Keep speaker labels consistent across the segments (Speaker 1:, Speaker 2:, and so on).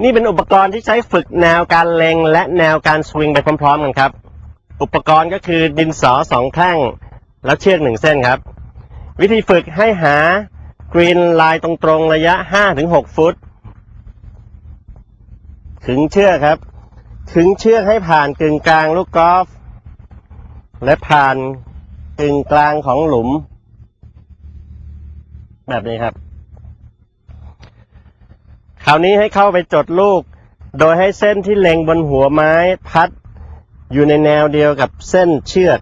Speaker 1: นี่เป็นอุปกรณ์ที่ใช้ฝึกแนวการเล็ง และแนวการสวิงไปพร้อมๆกันครับ อุปกรณ์ก็คือดินสอสองแท่ง แล้วเชือกหนึ่งเส้นครับ วิธีฝึกให้หากรีนลายตรงๆระยะ 5-6 ฟุต ขึงเชือกครับ ขึงเชือกให้ผ่านกึ่งกลางลูกกอล์ฟและผ่านกึ่งกลางของหลุม แบบนี้ครับาวนี้ให้เข้าไปจดลูก โดยให้เส้นที่เล็งบนหัวไม้พัดอยู่ในแนวเดียวกับเส้นเชือก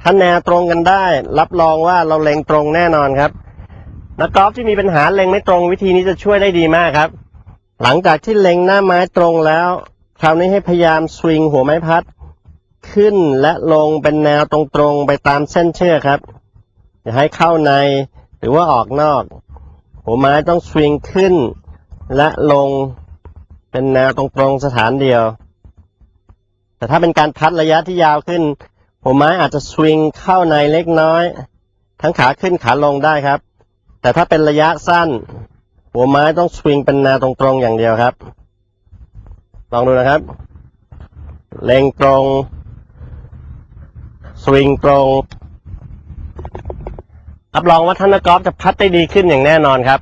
Speaker 1: ถ้าแนวตรงกันได้ รับรองว่าเราเล็งตรงแน่นอนครับ นักกอล์ฟที่มีปัญหาเล็งไม่ตรงวิธีนี้จะช่วยได้ดีมากครับ หลังจากที่เล็งหน้าไม้ตรงแล้ว คราวนี้ให้พยายามสวิงหัวไม้พัด ขึ้นและลงเป็นแนวตรงๆไปตามเส้นเชือกครับ อย่าให้เข้าในหรือว่าออกนอก หัวไม้ต้องสวิงขึ้น และลงเป็นแนวตรงๆสถานเดียว แต่ถ้าเป็นการพัดระยะที่ยาวขึ้น หัวไม้อาจจะสวิงเข้าในเล็กน้อย ทั้งขาขึ้นขาลงได้ครับ แต่ถ้าเป็นระยะสั้น หัวไม้ต้องสวิงเป็นแนวตรงๆอย่างเดียวครับ ลองดูนะครับ เล็งตรง สวิงตรง รับรองว่าท่านนักกอล์ฟจะพัดได้ดีขึ้นอย่างแน่นอนครับ